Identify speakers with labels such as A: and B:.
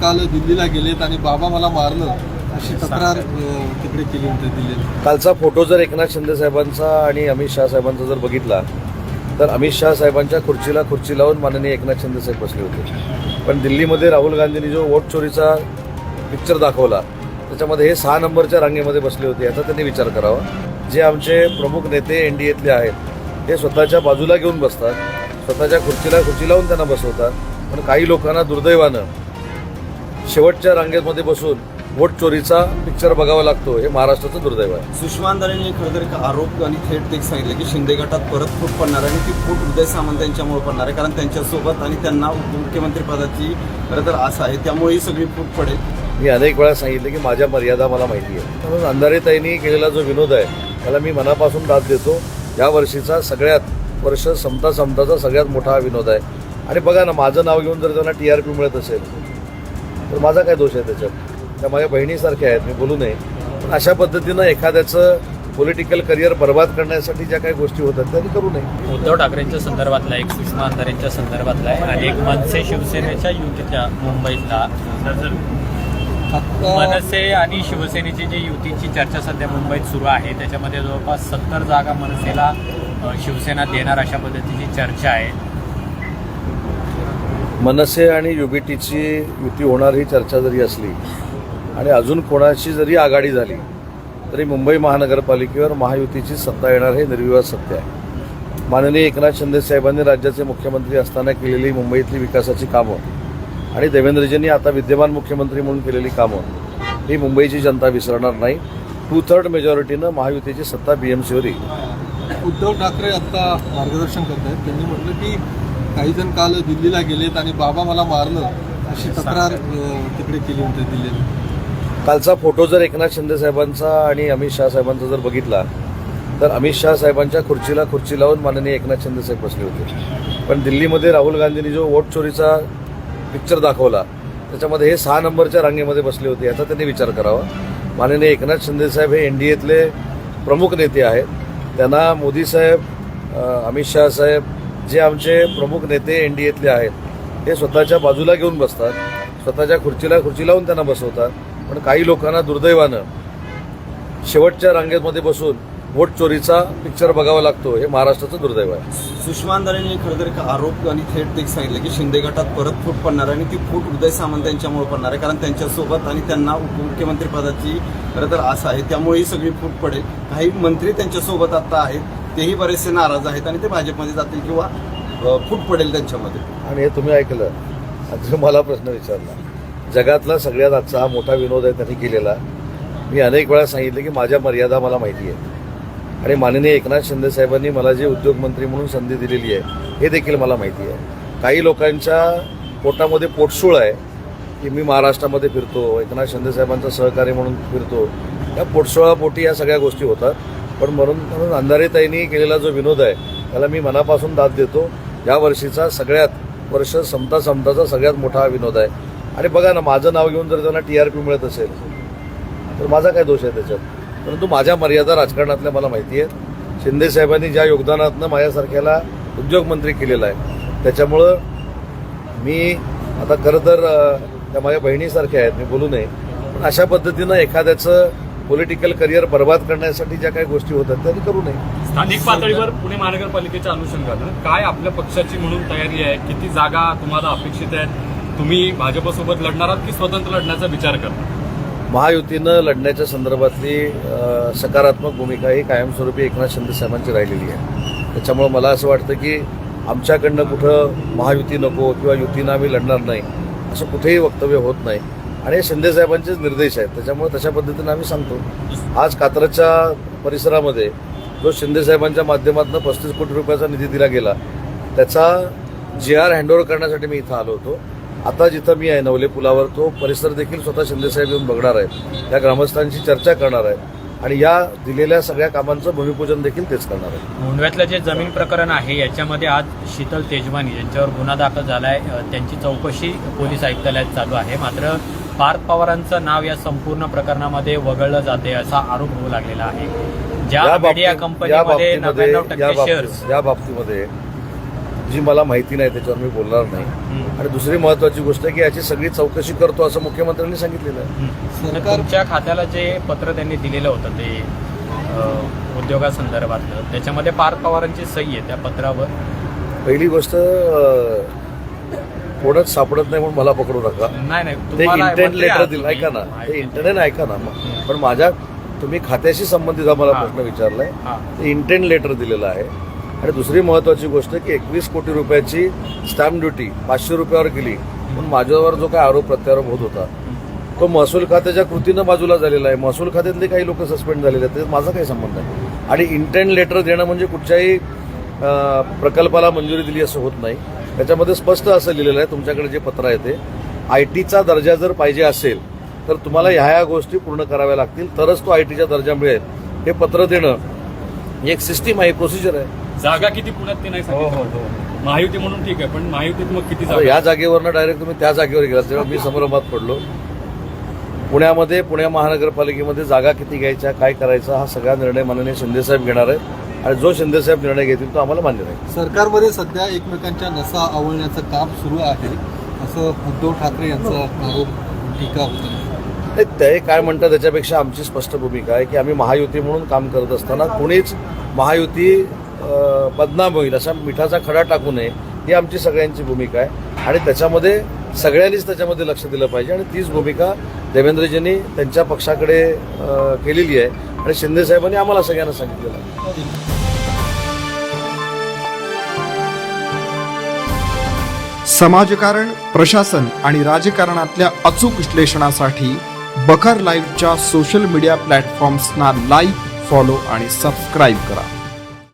A: काल दिल्लीला गेलेत आणि बाबा मला मारलं. अशी तक्रार तिकडे केली होती दिल्लीला
B: कालचा फोटो जर एकनाथ शिंदे साहेबांचा आणि अमित शहा साहेबांचा जर बघितला तर अमित शहा साहेबांच्या खुर्चीला खुर्ची लावून माननीय एकनाथ शिंदे साहेब बसले होते. पण दिल्लीमध्ये राहुल गांधींनी जो वोट चोरीचा पिक्चर दाखवला त्याच्यामध्ये हे सहा नंबरच्या रांगेमध्ये बसले होते याचा त्यांनी विचार करावा. जे आमचे प्रमुख नेते एन डी एतले आहेत ते स्वतःच्या बाजूला घेऊन बसतात स्वतःच्या खुर्चीला खुर्ची लावून त्यांना बसवतात पण काही लोकांना दुर्दैवानं शेवटच्या रांगेमध्ये बसून वोट चोरीचा पिक्चर बघावा लागतो हे महाराष्ट्राचं दुर्दैव आहे.
C: सुषमा अंधारेंनी खरं तर एक आरोप आणि थेट ते सांगितलं की शिंदे गटात परत फूट पडणार आहे आणि ती फूट उदय सामंत यांच्यामुळे पडणार आहे कारण त्यांच्यासोबत आणि त्यांना उपमुख्यमंत्री पदाची खरं तर आस आहे. त्यामुळे ही सगळी फूट पडेल.
B: मी अनेक वेळा सांगितलं की माझ्या मर्यादा मला माहिती आहे. म्हणून अंधारेताईंनी केलेला जो विनोद आहे त्याला मी मनापासून दाद देतो. या वर्षीचा सगळ्यात वर्ष संपता संपताचा सगळ्यात मोठा हा विनोद आहे. आणि बघा ना माझं नाव घेऊन जर त्यांना टी आर पी मिळत असेल तर माझा काय दोष आहे त्याच्यात? त्या माझ्या बहिणीसारख्या आहेत मी बोलू नये. पण अशा पद्धतीनं एखाद्याचं पॉलिटिकल करिअर बर्बाद करण्यासाठी ज्या काही गोष्टी होतात त्या करू नये.
D: उद्धव ठाकरेंच्या संदर्भातला एक सुषमा अंधारेंच्या संदर्भातला आहे आणि एक मनसे शिवसेनेच्या युतीच्या मुंबईतला मनसे आणि शिवसेनेची जी युतीची चर्चा सध्या मुंबईत सुरू आहे त्याच्यामध्ये जवळपास सत्तर जागा मनसेला शिवसेना देणार अशा पद्धतीची चर्चा आहे.
B: मनसे आणि युबीटीची युती होणार ही चर्चा जरी असली आणि अजून कोणाची जरी आघाडी झाली तरी मुंबई महानगरपालिकेवर महायुतीची सत्ता येणार हे निर्विवाद सत्य आहे. माननीय एकनाथ शिंदे साहेबांनी राज्याचे मुख्यमंत्री असताना केलेली मुंबईतली विकासाची कामं आणि देवेंद्रजींनी आता विद्यमान मुख्यमंत्री म्हणून केलेली कामं ही मुंबईची जनता विसरणार नाही. टू थर्ड मेजॉरिटीनं महायुतीची सत्ता बीएमसीवर येईल
A: उद्धव ठाकरे आता मार्गदर्शन करत आहेत त्यांनी म्हटलं की काही जण काल दिल्लीला गेलेत आणि बाबा मला मारलं अशी तक्रार तिकडे केली होती दिल्लीला.
B: कालचा फोटो जर एकनाथ शिंदे साहेबांचा आणि अमित शहा साहेबांचा जर बघितला तर अमित शहा साहेबांच्या खुर्चीला खुर्ची लावून माननीय एकनाथ शिंदे साहेब बसले होते. पण दिल्लीमध्ये राहुल गांधींनी जो वोट चोरीचा पिक्चर दाखवला त्याच्यामध्ये हे सहा नंबरच्या रांगेमध्ये बसले होते याचा त्यांनी विचार करावा. माननीय एकनाथ शिंदे साहेब हे एन डी एतले प्रमुख नेते आहेत. त्यांना मोदी साहेब अमित शहा साहेब जे आमचे प्रमुख नेते एन डी एतले आहेत ते स्वतःच्या बाजूला घेऊन बसतात स्वतःच्या खुर्चीला खुर्ची लावून त्यांना बसवतात. पण काही लोकांना दुर्दैवानं शेवटच्या रांगेमध्ये बसून वोट चोरीचा पिक्चर बघावा लागतो हे महाराष्ट्राचं दुर्दैव आहे.
C: सुषमा अंधारेंनी खरं तर आरोप आणि थेट ते सांगितलं की शिंदे गटात परत फूट पडणार आहे आणि ती फूट उदय सामंत यांच्यामुळे पडणार आहे कारण त्यांच्यासोबत आणि त्यांना उपमुख्यमंत्री पदाची खरं तर आस आहे त्यामुळे ही सगळी फूट पडेल. काही मंत्री त्यांच्यासोबत आता आहेत तेही बरेचसे नाराज आहेत आणि ते भाजपमध्ये जातील किंवा फूट पडेल त्यांच्यामध्ये.
B: आणि हे तुम्ही ऐकलं. आता मला प्रश्न विचारला. जगातला सगळ्यात आजचा हा मोठा विनोद आहे त्यांनी केलेला. मी अनेक वेळा सांगितलं की माझ्या मर्यादा मला माहिती आहे आणि माननीय एकनाथ शिंदे साहेबांनी मला जे उद्योगमंत्री म्हणून संधी दिलेली आहे हे देखील मला माहिती आहे. काही लोकांच्या पोटामध्ये पोटसूळ आहे की मी महाराष्ट्रामध्ये फिरतो एकनाथ शिंदे साहेबांचं सहकारी म्हणून फिरतो. या पोटसोळापोटी या सगळ्या गोष्टी होतात. पण म्हणून म्हणून अंधारेताईंनी केलेला जो विनोद आहे त्याला मी मनापासून दाद देतो. या वर्षीचा सगळ्यात वर्ष समता समताचा सगळ्यात मोठा हा विनोद आहे. आणि बघा ना माझं नाव घेऊन जर त्यांना टी आर पी मिळत असेल तर माझा काय दोष आहे त्याच्यात? परंतु माझ्या मर्यादा राजकारणातल्या मला माहिती आहेत. शिंदे साहेबांनी ज्या योगदानातनं माझ्यासारख्याला उद्योगमंत्री केलेला आहे त्याच्यामुळं मी आता खरं तर त्या माझ्या बहिणीसारख्या आहेत मी बोलू नये. पण अशा पद्धतीनं एखाद्याचं पॉलिटिकल करिअर बर्बाद करण्यासाठी ज्या काही गोष्टी होतात त्यांनी करू नये.
E: स्थानिक पातळीवर पुणे महानगरपालिकेच्या अनुषंगानं काय आपल्या पक्षाची म्हणून तयारी आहे? किती जागा तुम्हाला अपेक्षित आहेत? तुम्ही भाजपसोबत लढणार आहात की स्वतंत्र लढण्याचा विचार करता
B: महायुतीनं लढण्याच्या संदर्भातली सकारात्मक भूमिका ही कायमस्वरूपी एकनाथ शिंदे साहेबांची राहिलेली आहे. त्याच्यामुळं मला असं वाटतं की आमच्याकडनं कुठं महायुती नको किंवा युतीनं आम्ही लढणार नाही असं कुठेही वक्तव्य होत नाही. आणि शिंदे साहेबांचेच निर्देश आहेत. त्याच्यामुळे तशा पद्धतीनं आम्ही सांगतो. आज कात्रजच्या परिसरामध्ये जो शिंदे साहेबांच्या माध्यमातून पस्तीस कोटी रुपयाचा निधी दिला गेला त्याचा जी आर हँडओव्हर करण्यासाठी मी इथं आलो होतो. आता जिथं मी आहे नवले पुलावर तो परिसर देखील स्वतः शिंदेसाहेब येऊन बघणार आहेत. त्या ग्रामस्थांशी चर्चा करणार आहेत आणि या दिलेल्या सगळ्या कामांचं भूमिपूजन देखील तेच करणार आहे
D: मुंडव्यातलं जे जमीन प्रकरण आहे याच्यामध्ये आज शीतल तेजवानी यांच्यावर गुन्हा दाखल झालाय आहे त्यांची चौकशी पोलीस आयुक्तालयात चालू आहे. मात्र पार्थ पवारांचं नाव या संपूर्ण प्रकरणामध्ये वगळलं जाते असा आरोप होऊ लागलेला आहे. ज्या मीडिया कंपनीमध्ये नव्याण्णव टक्के शेअर्स
B: या बाबतीमध्ये जी मला माहिती नाही त्याच्यावर मी बोलणार नाही. आणि दुसरी महत्वाची गोष्ट आहे की याची सगळी चौकशी करतो असं मुख्यमंत्र्यांनी सांगितलेलं आहे.
D: तर
A: सरकार
D: तुमच्या खात्याला जे पत्र त्यांनी दिलेलं होतं ते उद्योगासंदर्भातलं त्याच्यामध्ये पार्थ पवारांची सही आहे त्या पत्रावर.
B: पहिली गोष्ट कोणच सापडत नाही म्हणून मला पकडू नका.
D: नाही नाही
B: ते
D: तुम्हाला
B: इंटेंट
D: मंत्री
B: लेटर
D: आहात
B: दिलं
D: तुम्ही.
B: ऐका ना. ते. इंटरनेट ऐका ना. मग पण माझ्या तुम्ही खात्याशी संबंधित मला
D: हा.
B: प्रश्न विचारलाय.
D: हा.
B: ते इंटेंट लेटर दिलेलं आहे. आणि दुसरी महत्वाची गोष्ट की एकवीस कोटी रुपयाची स्टॅम्प ड्युटी पाचशे रुपयावर केली पण माझ्यावर जो काय आरोप प्रत्यारोप होत होता तो महसूल खात्याच्या कृतीनं बाजूला झालेला आहे. महसूल खात्यातले काही लोक सस्पेंड झालेले आहेत. त्याच्यात माझा काही संबंध नाही. आणि इंटेंट लेटर देणं म्हणजे कुठच्याही अं, प्रकल्पाला मंजुरी दिली असं होत नाही. त्याच्यामध्ये स्पष्ट असं लिहिलेलं आहे तुमच्याकडे जे पत्र आहे ते. आय टीचा दर्जा जर पाहिजे असेल तर तुम्हाला ह्या ह्या गोष्टी पूर्ण कराव्या लागतील. तरच तो आय टीचा दर्जा मिळेल. हे पत्र देणं ही एक सिस्टीम आहे प्रोसिजर आहे.
E: जागा किती पुण्यात ते नाही सांगितलं. महायुती म्हणून ठीक आहे पण महायुतीत मग किती जागा?
B: या जागेवरनं डायरेक्ट तुम्ही त्या जागेवर गेला तेव्हा मी संभ्रमात पडलो पुण्यामध्ये पुणे महानगरपालिकेमध्ये जागा किती घ्यायच्या काय करायचा हा सगळा निर्णय माननीय शिंदेसाहेब घेणार आहेत. आणि जो शिंदेसाहेब निर्णय घेतील तो आम्हाला मान्य नाही
A: सरकारमध्ये सध्या एकमेकांच्या नसा आवळण्याचं काम सुरू आहे. असं उद्धव ठाकरे यांचा आरोप टीका होता
B: ते काय म्हणतात त्याच्यापेक्षा आमची स्पष्ट भूमिका आहे की आम्ही महायुती म्हणून काम करत असताना कोणीच महायुती बदनाम होईल असा मिठाचा खडा टाकू नये ही आमची सगळ्यांची भूमिका आहे. आणि त्याच्यामध्ये सगळ्यांनीच त्याच्यामध्ये लक्ष दिलं पाहिजे. आणि तीच भूमिका देवेंद्रजींनी त्यांच्या पक्षाकडे केलेली आहे. आणि शिंदेसाहेबांनी आम्हाला सगळ्यांना सांगितलेलं
F: समाजकारण प्रशासन आणि राजकारणातल्या अचूक विश्लेषणासाठी बखर लाईव्हच्या सोशल मीडिया प्लॅटफॉर्म्सना लाईक फॉलो आणि सबस्क्राईब करा.